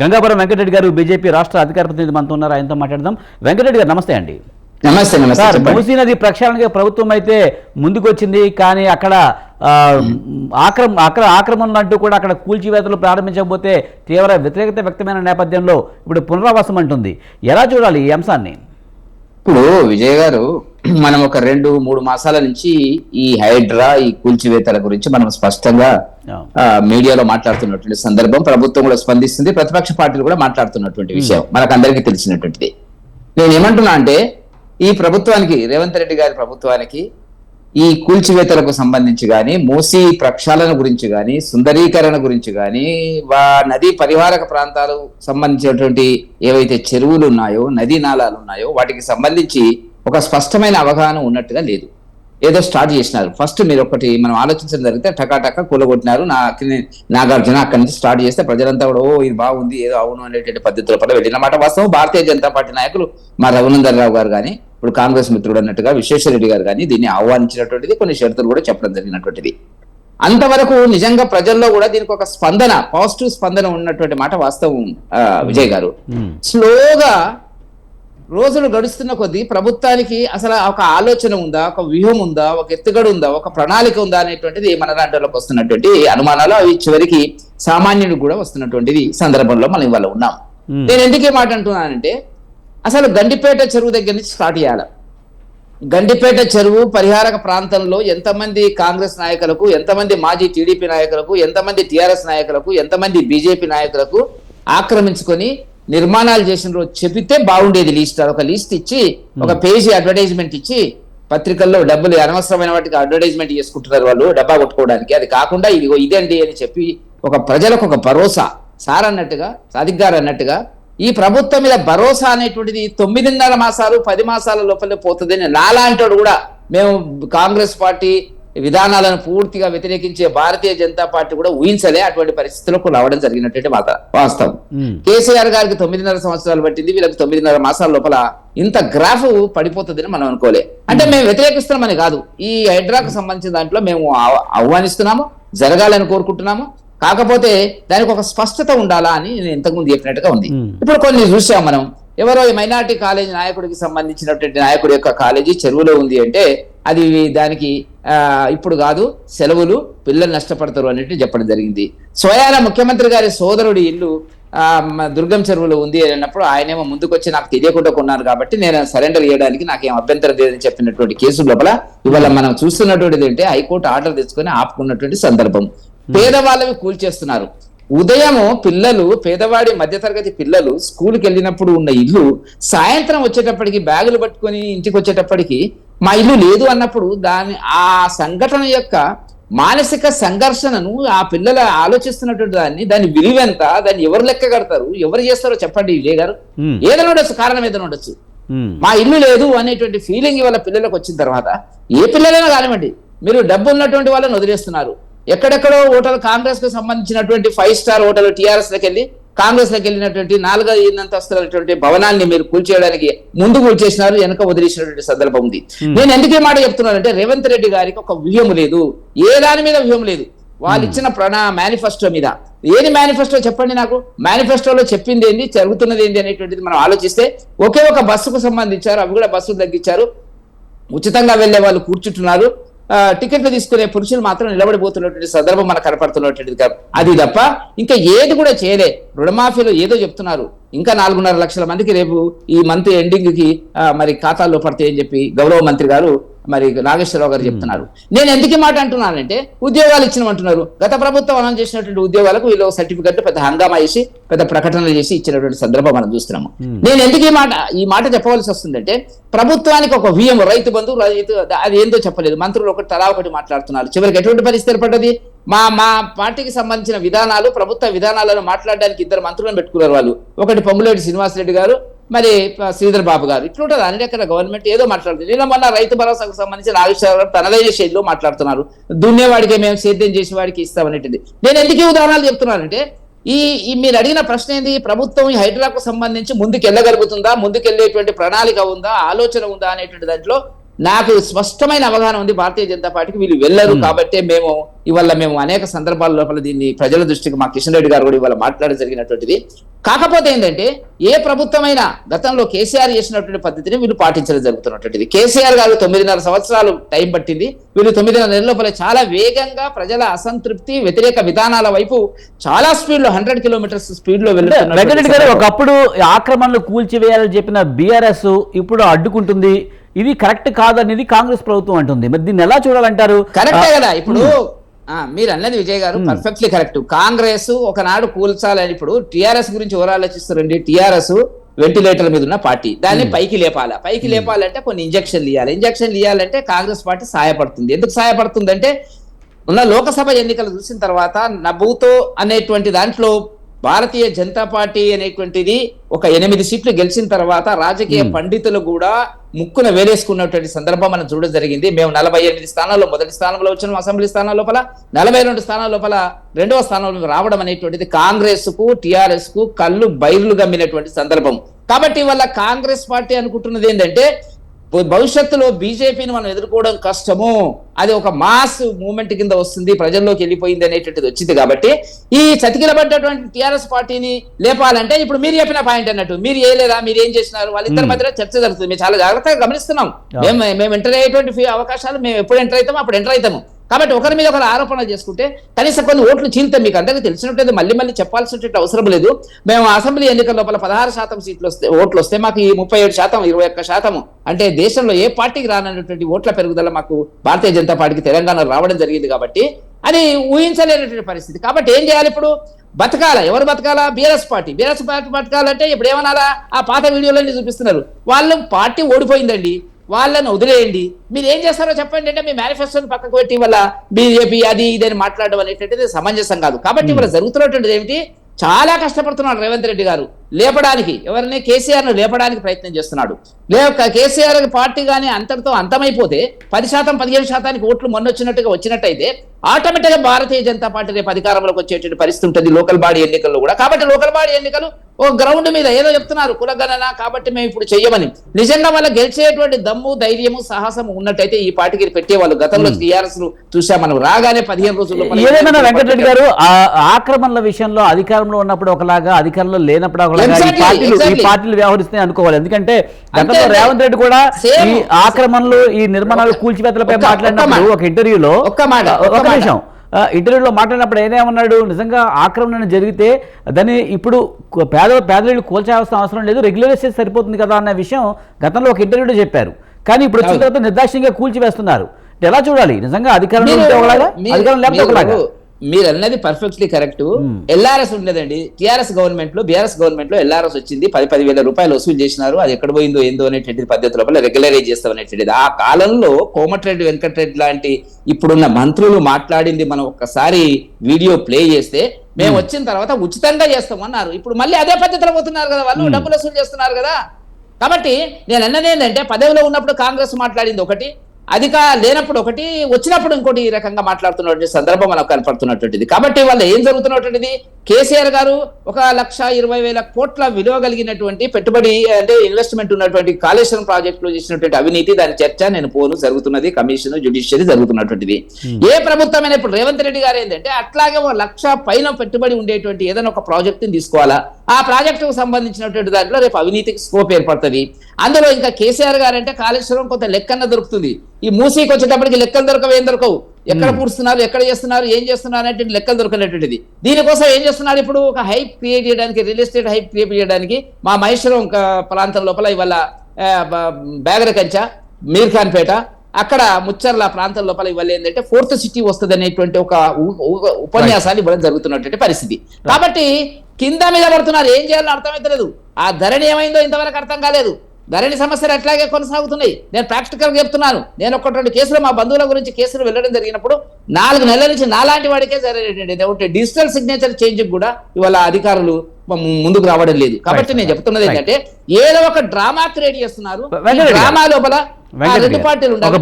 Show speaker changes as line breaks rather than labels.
గంగాపురం వెంకటరెడ్డి గారు బీజేపీ రాష్ట్ర అధికార ప్రతినిధి మనతో ఉన్నారు. ఆయనతో మాట్లాడదాం. వెంకటరెడ్డి గారు నమస్తే అండి.
నమస్తే
సార్. మూసీ నది ప్రక్షాళనకి ప్రభుత్వం అయితే ముందుకొచ్చింది కానీ అక్కడ ఆక్రమ అక్కడ ఆక్రమణలు అంటూ కూడా అక్కడ కూల్చివేతలు ప్రారంభించకపోతే తీవ్ర వ్యతిరేకత వ్యక్తమైన నేపథ్యంలో ఇప్పుడు పునరావాసం అంటుంది. ఎలా చూడాలి ఈ అంశాన్ని?
ఇప్పుడు విజయ్ గారు మనం ఒక రెండు మూడు మాసాల నుంచి ఈ హైడ్రా ఈ కూల్చివేతల గురించి మనం స్పష్టంగా మీడియాలో మాట్లాడుతున్నటువంటి సందర్భం ప్రభుత్వం కూడా స్పందిస్తుంది ప్రతిపక్ష పార్టీలు కూడా మాట్లాడుతున్నటువంటి విషయం మనకు అందరికీ తెలిసినటువంటిది. నేను ఏమంటున్నా అంటే ఈ ప్రభుత్వానికి రేవంత్ రెడ్డి గారి ప్రభుత్వానికి ఈ కూల్చివేతలకు సంబంధించి కానీ మూసీ ప్రక్షాళన గురించి కానీ సుందరీకరణ గురించి కానీ వా నదీ పరివారక ప్రాంతాలు సంబంధించినటువంటి ఏవైతే చెరువులు ఉన్నాయో నదీ నాళాలు ఉన్నాయో వాటికి సంబంధించి ఒక స్పష్టమైన అవగాహన ఉన్నట్టుగా లేదు. ఏదో స్టార్ట్ చేసినారు. ఫస్ట్ మీరు ఒకటి మనం ఆలోచించడం జరిగితే టకాటక కూలగొట్టినారు. నా నాగార్జున అక్కడి నుంచి స్టార్ట్ చేస్తే ప్రజలంతా కూడా ఓ ఇది బాగుంది. ఏదో అవును అనేటువంటి పద్ధతిలో పట్ల వెళ్ళిన మాట. వాస్తవం భారతీయ జనతా పార్టీ నాయకులు మా రఘునందన్ రావు గారు కానీ ఇప్పుడు కాంగ్రెస్ మిత్రుడు అన్నట్టుగా విశ్వేశ్వరరెడ్డి గారు కానీ దీన్ని ఆహ్వానించినటువంటిది కొన్ని షరతులు కూడా చెప్పడం జరిగినటువంటిది. అంతవరకు నిజంగా ప్రజల్లో కూడా దీనికి ఒక స్పందన పాజిటివ్ స్పందన ఉన్నటువంటి మాట వాస్తవం విజయ్ గారు. స్లోగా రోజులు గడుస్తున్న కొద్దీ ప్రభుత్వానికి అసలు ఒక ఆలోచన ఉందా ఒక వ్యూహం ఉందా ఒక ఎత్తుగడ ఉందా ఒక ప్రణాళిక ఉందా అనేటువంటిది మన దాంట్లోకి వస్తున్నటువంటి అనుమానాలు అవి చివరికి సామాన్యుడికి కూడా వస్తున్నటువంటిది సందర్భంలో మనం ఇవాళ ఉన్నాం. నేను ఎందుకు మాట అంటున్నానంటే అసలు గండిపేట చెరువు దగ్గర నుంచి స్టార్ట్ చేయాలి. గండిపేట చెరువు పరిహారక ప్రాంతంలో ఎంతమంది కాంగ్రెస్ నాయకులకు ఎంతమంది మాజీ టీడీపీ నాయకులకు ఎంతమంది టిఆర్ఎస్ నాయకులకు ఎంతమంది బీజేపీ నాయకులకు ఆక్రమించుకొని నిర్మాణాలు చేసిన రోజు చెబితే బాగుండేది లిస్ట్. ఒక లిస్ట్ ఇచ్చి ఒక పేజీ అడ్వర్టైజ్మెంట్ ఇచ్చి పత్రికల్లో డబ్బులు అనవసరమైన వాటికి అడ్వర్టైజ్మెంట్ చేసుకుంటున్నారు వాళ్ళు డబ్బా కొట్టుకోవడానికి. అది కాకుండా ఇదిగో ఇదండి అని చెప్పి ఒక ప్రజలకు ఒక భరోసా. సార్ అన్నట్టుగా సాదిక్ గారు అన్నట్టుగా ఈ ప్రభుత్వం మీద భరోసా అనేటువంటిది తొమ్మిదిన్నర మాసాలు పది మాసాల లోపలే పోతుందని నాలాంటోడు కూడా మేము కాంగ్రెస్ పార్టీ విధానాలను పూర్తిగా వ్యతిరేకించే భారతీయ జనతా పార్టీ కూడా ఊహించలే అటువంటి పరిస్థితులకు రావడం జరిగినటువంటి మాట. వాస్తవం. కేసీఆర్ గారికి తొమ్మిదిన్నర సంవత్సరాలు పట్టింది వీళ్ళకి తొమ్మిదిన్నర మాసాల లోపల ఇంత గ్రాఫ్ పడిపోతుందని మనం అనుకోలే. అంటే మేము. వ్యతిరేకిస్తున్నామని కాదు. ఈ హైడ్రాకు సంబంధించిన దాంట్లో మేము ఆహ్- ఆహ్వానిస్తున్నాము జరగాలని కోరుకుంటున్నాము. కాకపోతే దానికి ఒక స్పష్టత ఉండాలా అని నేను ఇంతకుముందు చెప్పినట్టుగా ఉంది. ఇప్పుడు కొన్ని చూసాం మనం. ఎవరో ఈ మైనార్టీ కాలేజ్ నాయకుడికి సంబంధించినటువంటి నాయకుడి యొక్క కాలేజీ చెరువులో ఉంది అంటే అది దానికి ఇప్పుడు కాదు సెలవులు పిల్లలు నష్టపడతారు అనేది చెప్పడం జరిగింది. స్వయాన ముఖ్యమంత్రి గారి సోదరుడి ఇల్లు దుర్గం చెరువులో ఉంది అని అన్నప్పుడు ఆయనేమో ముందుకొచ్చి నాకు తెలియకుండా కొన్నాను కాబట్టి నేను సరెండర్ చేయడానికి నాకేం అభ్యంతరం లేదని చెప్పినటువంటి కేసు లోపల ఇవాళ మనం చూస్తున్నటువంటిది ఏంటంటే హైకోర్టు ఆర్డర్ తెచ్చుకొని ఆపుకున్నటువంటి సందర్భం. పేదవాళ్ళవి కూల్చేస్తున్నారు. ఉదయము పిల్లలు పేదవాడి మధ్యతరగతి పిల్లలు స్కూల్కి వెళ్ళినప్పుడు ఉన్న ఇల్లు సాయంత్రం వచ్చేటప్పటికి బ్యాగులు పట్టుకొని ఇంటికి వచ్చేటప్పటికి మా ఇల్లు లేదు అన్నప్పుడు దాని ఆ సంఘటన యొక్క మానసిక సంఘర్షణను ఆ పిల్లల ఆలోచిస్తున్నటువంటి దాన్ని దాని విలువెంత దాన్ని ఎవరు లెక్క కడతారు ఎవరు చేస్తారో చెప్పండి విజయ్ గారు. ఏదైనా ఉండొచ్చు కారణం ఏదైనా ఉండొచ్చు. మా ఇల్లు లేదు అనేటువంటి ఫీలింగ్ ఇవాళ పిల్లలకు వచ్చిన తర్వాత ఏ పిల్లలైనా కానివ్వండి మీరు డబ్బు ఉన్నటువంటి వాళ్ళని వదిలేస్తున్నారు. ఎక్కడెక్కడో హోటల్ కాంగ్రెస్కు సంబంధించినటువంటి ఫైవ్ స్టార్ హోటల్ టిఆర్ఎస్ లకి వెళ్ళి కాంగ్రెస్ లకి వెళ్ళినటువంటి నాలుగు ఐదంతస్తులటువంటి భవనాన్ని మీరు కూల్చేయడానికి ముందు కూల్చేసినారు వెనక వదిలేసినటువంటి సందర్భం ఉంది. నేను ఎందుకు ఈ మాట చెప్తున్నానంటే రేవంత్ రెడ్డి గారికి ఒక వ్యూహం లేదు. ఏ దాని మీద వ్యూహం లేదు. వాళ్ళు ఇచ్చిన ప్రణా మేనిఫెస్టో మీద. ఏది మేనిఫెస్టో చెప్పండి నాకు? మేనిఫెస్టోలో చెప్పింది ఏంది? జరుగుతున్నది ఏంది అనేటువంటిది మనం ఆలోచిస్తే ఒకే ఒక బస్సుకు సంబంధించారు అవి కూడా బస్సులు తగ్గించారు. ఉచితంగా వెళ్ళే వాళ్ళు కూర్చుంటున్నారు. టికెట్లు తీసుకునే పురుషులు మాత్రం నిలబడిపోతున్నటువంటి సందర్భం మనకు కనపడుతున్నటువంటిది కాదు. అది తప్ప ఇంకా ఏది కూడా చేయలే. రుణమాఫీలో ఏదో చెప్తున్నారు. ఇంకా నాలుగున్నర లక్షల మందికి రేపు ఈ మంత్ ఎండింగ్కి మరి ఖాతాల్లో పడతాయని చెప్పి గౌరవ మంత్రి గారు మరి నాగేశ్వరరావు గారు చెప్తున్నారు. నేను ఎందుకు మాట అంటున్నానంటే ఉద్యోగాలు ఇచ్చినమంటున్నారు. గత ప్రభుత్వం అనౌన్స్ చేసినటువంటి ఉద్యోగాలకు వీళ్ళు సర్టిఫికెట్ పెద్ద హంగామా చేసి పెద్ద ప్రకటనలు చేసి ఇచ్చినటువంటి సందర్భం మనం చూస్తున్నాము. నేను ఎందుకు ఈ మాట ఈ మాట చెప్పవలసి వస్తుందంటే ప్రభుత్వానికి ఒక వ్యూహం రైతు బంధు రైతు అది ఏందో చెప్పలేదు. మంత్రులు ఒకటి తలా ఒకటి మాట్లాడుతున్నారు. చివరికి ఎటువంటి పరిస్థితి ఏర్పడ్డది? మా మా పార్టీకి సంబంధించిన విధానాలు ప్రభుత్వ విధానాలను మాట్లాడడానికి ఇద్దరు మంత్రులను పెట్టుకున్నారు వాళ్ళు. ఒకటి పొంగులేటి శ్రీనివాసరెడ్డి గారు మరి శ్రీధర్ బాబు గారు ఇట్లుంటుంది అన్ని రకాల గవర్నమెంట్ ఏదో మాట్లాడుతుంది. నేను మొన్న రైతు భరోసాకు సంబంధించి నాగేశ్వర గారు తనదైన శైలిలో మాట్లాడుతున్నారు. దున్నేవాడికి మేము సేద్యం చేసే వాడికి ఇస్తామనేటిది. నేను ఎందుకు ఉదాహరణలు చెప్తున్నానంటే ఈ ఈ మీరు అడిగిన ప్రశ్న ఏంది? ప్రభుత్వం ఈ హైడ్రాకు సంబంధించి ముందుకు వెళ్ళగలుగుతుందా ముందుకు వెళ్ళేటువంటి ప్రణాళిక ఉందా? ఆలోచన ఉందా? అనేటువంటి దాంట్లో నాకు స్పష్టమైన అవగాహన ఉంది భారతీయ జనతా పార్టీకి. వీళ్ళు వెళ్ళరు కాబట్టి మేము ఇవాళ మేము అనేక సందర్భాల లోపల దీన్ని ప్రజల దృష్టికి మా కిషన్ రెడ్డి గారు కూడా ఇవాళ మాట్లాడడం జరిగినటువంటిది. కాకపోతే ఏంటంటే ఏ ప్రభుత్వమైనా గతంలో కేసీఆర్ చేసినటువంటి పద్ధతిని వీళ్ళు పాటించడం జరుగుతున్నటువంటిది. కేసీఆర్ గారు తొమ్మిదిన్నర సంవత్సరాలు టైం పట్టింది. వీళ్ళు తొమ్మిదిన్నర నెలల లోపల చాలా వేగంగా ప్రజల అసంతృప్తి వ్యతిరేక విధానాల వైపు చాలా స్పీడ్లో హండ్రెడ్ కిలోమీటర్స్
స్పీడ్లో
వెళ్తున్నారు
ఒకప్పుడు ఆక్రమణలు కూల్చివేయాలని చెప్పిన బీఆర్ఎస్ ఇప్పుడు అడ్డుకుంటుంది. ఇది కరెక్ట్ కాదనేది కాంగ్రెస్ ప్రభుత్వం అంటుంది. మరి దీన్ని ఎలా చూడాలంటారు?
కరెక్టే కదా ఇప్పుడు మీరు అన్నది విజయ్ గారు పర్ఫెక్ట్లీ కరెక్ట్ కాంగ్రెస్ ఒకనాడు కూల్చాలని ఇప్పుడు టిఆర్ఎస్ గురించి ఎవరు ఆలోచిస్తారండి. టిఆర్ఎస్ వెంటిలేటర్ మీద ఉన్న పార్టీ. దాన్ని పైకి లేపాలా? పైకి లేపాలంటే కొన్ని ఇంజక్షన్లు ఇవ్వాలి ఇంజక్షన్లు ఇవ్వాలంటే కాంగ్రెస్ పార్టీ సహాయపడుతుంది ఎందుకు సహాయపడుతుంది అంటే ఉన్న లోకసభ ఎన్నికలు చూసిన తర్వాత నభూతో అనేటువంటి దాంట్లో భారతీయ జనతా పార్టీ అనేటువంటిది ఒక ఎనిమిది సీట్లు గెలిచిన తర్వాత రాజకీయ పండితులు కూడా ముక్కున వేలేసుకున్నటువంటి సందర్భం మనం చూడడం జరిగింది. మేము నలభై ఎనిమిది స్థానాల్లో మొదటి స్థానంలో వచ్చిన అసెంబ్లీ స్థానాల లోపల. నలభై రెండు స్థానాల లోపల రెండవ స్థానంలో రావడం అనేటువంటిది కాంగ్రెస్కు టిఆర్ఎస్కు కళ్ళు బైర్లు గమ్మినటువంటి సందర్భం. కాబట్టి వాళ్ళ కాంగ్రెస్ పార్టీ అనుకుంటున్నది ఏంటంటే భవిష్యత్తులో బీజేపీని మనం ఎదుర్కోవడం కష్టము. అది ఒక మాస్ మూమెంట్ కింద వస్తుంది ప్రజల్లోకి వెళ్ళిపోయింది అనేటువంటిది వచ్చింది కాబట్టి ఈ చతికిలబడ్డటువంటి టిఆర్ఎస్ పార్టీని లేపాలంటే ఇప్పుడు మీరు చెప్పిన పాయింట్ అన్నట్టు మీరు చేయలేదా మీరు ఏం చేసినారు వాళ్ళిద్దరి మధ్యలో చర్చ జరుగుతుంది. మేము చాలా జాగ్రత్తగా గమనిస్తున్నాం. మేము మేము ఎంటర్ అయ్యేటువంటి అవకాశాలు మేము ఎప్పుడు ఎంటర్ అవుతామో అప్పుడు ఎంటర్ అవుతాము. కాబట్టి ఒకరి మీద ఒకరు ఆరోపణలు చేసుకుంటే కనీసం కొన్ని ఓట్లు చీల్తాం మీకు అందరికీ తెలిసినట్టు మళ్ళీ మళ్ళీ చెప్పాల్సినటువంటి అవసరం లేదు. మేము అసెంబ్లీ ఎన్నికల లోపల పదహారు శాతం సీట్లు వస్తే ఓట్లు వస్తే మాకు ఈ ముప్పై ఏడు శాతం ఇరవై ఒక్క శాతం అంటే దేశంలో ఏ పార్టీకి రానటువంటి ఓట్ల పెరుగుదల మాకు భారతీయ జనతా పార్టీకి తెలంగాణ రావడం జరిగింది కాబట్టి అది ఊహించలేనటువంటి పరిస్థితి. కాబట్టి ఏం చేయాలి ఇప్పుడు? బతకాల? ఎవరు బతకాలా? BRS party. బీఆర్ఎస్ పార్టీ బతకాలంటే ఇప్పుడు ఏమనాలా? ఆ పాత వీడియోలన్నీ చూపిస్తున్నారు. వాళ్ళు పార్టీ ఓడిపోయిందండి. వాళ్ళని వదిలేయండి. మీరు ఏం చేస్తారో చెప్పండి అంటే మీ మేనిఫెస్టోని పక్కకు పెట్టి వల్ల బీజేపీ అది ఇది అని మాట్లాడడం అనేటువంటిది సమంజసం కాదు. కాబట్టి ఇవాళ జరుగుతున్నటువంటిది ఏమిటి? చాలా కష్టపడుతున్నాడు రేవంత్ రెడ్డి గారు. లేపడానికి ఎవరిని కేసీఆర్ను లేపడానికి ప్రయత్నం చేస్తున్నాడు. లేక కేసీఆర్ పార్టీ కానీ అంతటితో అంతమైపోతే పది శాతం పదిహేను శాతానికి ఓట్లు మొన్న వచ్చినట్టుగా వచ్చినట్టయితే ఆటోమేటిక్గా భారతీయ జనతా పార్టీ రేపు అధికారంలోకి వచ్చేటువంటి పరిస్థితి ఉంటుంది. లోకల్ బాడీ ఎన్నికల్లో కూడా. కాబట్టి లోకల్ బాడీ ఎన్నికలు ఒక గ్రౌండ్ మీద ఏదో చెప్తున్నారు కులగణన కాబట్టి మేము ఇప్పుడు చెయ్యమని నిజంగా వాళ్ళ గెలిచేటువంటి దమ్ము ధైర్యము సాహసం ఉన్నట్టయితే ఈ పార్టీకి పెట్టేవాళ్ళు గతంలో టీఆర్ఎస్ చూసాం మనం రాగానే పదిహేను రోజుల్లో
ఏదేమైనా వెంకటరెడ్డి గారు ఆక్రమణల విషయంలో అధికారంలో ఉన్నప్పుడు ఒకలాగా అధికారంలో లేనప్పుడు ఒకలాగా ఈ పార్టీలు ఈ
exactly.
పార్టీలు వ్యవహరిస్తాయి అనుకోవాలి ఎందుకంటే గతంలో. రేవంత్ రెడ్డి కూడా. ఈ ఆక్రమణలు ఈ నిర్మాణాలు కూల్చివేతలపై
ఒక్క-
మాట్లాడినప్పుడు. ఒక ఇంటర్వ్యూలో
మాట,
ఒక
ఒక్క మాట.
నిమిషం ఆ, ఇంటర్వ్యూలో మాట్లాడినప్పుడు ఏమన్నాడు నిజంగా ఆక్రమణ జరిగితే దాన్ని ఇప్పుడు పేద పేదలు కూల్చాల్సిన అవసరం లేదు రెగ్యులర్ చేస్తే సరిపోతుంది కదా అన్న విషయం గతంలో ఒక ఇంటర్వ్యూలో చెప్పారు. కానీ ఇప్పుడు వచ్చిన. తర్వాత నిర్దాక్షిణ్యంగా కూల్చివేస్తున్నారు. ఎలా చూడాలి? నిజంగా అధికారంలో ఉంటే ఒకలాగా? అధికారం లేకపోతే ఒకలాగా?
మీరు అన్నది పర్ఫెక్ట్లీ కరెక్ట్ ఎల్ఆర్ఎస్ ఉండేదండి. టిఆర్ఎస్ గవర్నమెంట్లో బీఆర్ఎస్ గవర్నమెంట్లో ఎల్ఆర్ఎస్ వచ్చింది. పది పది వేల రూపాయలు వసూలు చేసినారు. అది ఎక్కడ పోయిందో ఏందో అనేటువంటి పద్ధతి లోపల రెగ్యులరైజ్ చేస్తాం అనేటువంటిది. ఆ కాలంలో కోమటిరెడ్డి వెంకటరెడ్డి లాంటి ఇప్పుడున్న మంత్రులు మాట్లాడింది మనం ఒక్కసారి వీడియో ప్లే చేస్తే మేము వచ్చిన తర్వాత ఉచితంగా చేస్తాం అన్నారు. ఇప్పుడు మళ్ళీ అదే పద్ధతిలో పోతున్నారు కదా వాళ్ళు డబ్బులు వసూలు చేస్తున్నారు కదా. కాబట్టి నేను అన్నది ఏంటంటే పదవిలో ఉన్నప్పుడు కాంగ్రెస్ మాట్లాడింది ఒకటి అధిక లేనప్పుడు ఒకటి వచ్చినప్పుడు ఇంకోటి ఈ రకంగా మాట్లాడుతున్నటువంటి సందర్భం మనకు కనపడుతున్నటువంటిది. కాబట్టి వాళ్ళ ఏం జరుగుతున్నటువంటిది? కేసీఆర్ గారు ఒక లక్ష ఇరవై వేల కోట్ల విలువ కలిగినటువంటి పెట్టుబడి అంటే ఇన్వెస్ట్మెంట్ ఉన్నటువంటి కాళేశ్వరం ప్రాజెక్ట్లో చేసినటువంటి అవినీతి దాని చర్చ నేను పోను జరుగుతున్నది కమిషన్ జుడిషియరీ జరుగుతున్నటువంటిది. ఏ ప్రభుత్వమైన ఇప్పుడు రేవంత్ రెడ్డి గారు ఏంటంటే అట్లాగే ఒక లక్ష పైన పెట్టుబడి ఉండేటువంటి ఏదైనా ఒక ప్రాజెక్ట్ని తీసుకోవాలా? ఆ ప్రాజెక్ట్కు సంబంధించినటువంటి దాంట్లో రేపు అవినీతికి స్కోప్ ఏర్పడుతుంది. అందులో ఇంకా కేసీఆర్ గారు అంటే కాళేశ్వరం కొంత లెక్కన దొరుకుతుంది. ఈ మూసీకి వచ్చేటప్పటికి లెక్కలు దొరకవు ఏం దొరకవు. ఎక్కడ పూడుస్తున్నారు ఎక్కడ చేస్తున్నారు ఏం చేస్తున్నారు అనేటువంటి లెక్కలు దొరకనటువంటిది. దీనికోసం ఏం చేస్తున్నారు ఇప్పుడు? ఒక హైప్ క్రియేట్ చేయడానికి రియల్ ఎస్టేట్ హైప్ క్రియేట్ చేయడానికి మా మహేశ్వరం ప్రాంతం లోపల ఇవాళ ఆ, బ- బేగరకంచ మీర్ఖాన్పేట అక్కడ ముచ్చర్ల ప్రాంతం లోపల ఇవాళ ఏంటంటే ఫోర్త్ సిటీ వస్తుంది అనేటువంటి ఒక ఉపన్యాసాలు ఇవ్వడం జరుగుతున్నటువంటి పరిస్థితి. కాబట్టి కింద మీద పడుతున్నారు ఏం చేయాలో అర్థమైతలేదు. ఆ ధరణి ఏమైందో ఇంతవరకు అర్థం కాలేదు. ధరణి సమస్యలు అట్లాగే కొనసాగుతున్నాయి. నేను ప్రాక్టికల్ చెప్తున్నాను. నేను ఒకటి రెండు కేసులు మా బంధువుల గురించి కేసులు వెళ్ళడం జరిగినప్పుడు నాలుగు నెలల నుంచి నాలాంటి వాడికే జరిగేటండి ఒకటి డిజిటల్ సిగ్నేచర్ చేంజ్ కూడా ఇవాళ అధికారులు ముందుకు రావడం లేదు. కాబట్టి నేను చెప్తున్నది. ఏంటంటే ఏదో ఒక డ్రామా క్రియేట్ చేస్తున్నారు. డ్రామా లోపల రెండు. పార్టీలు ఉండాలి.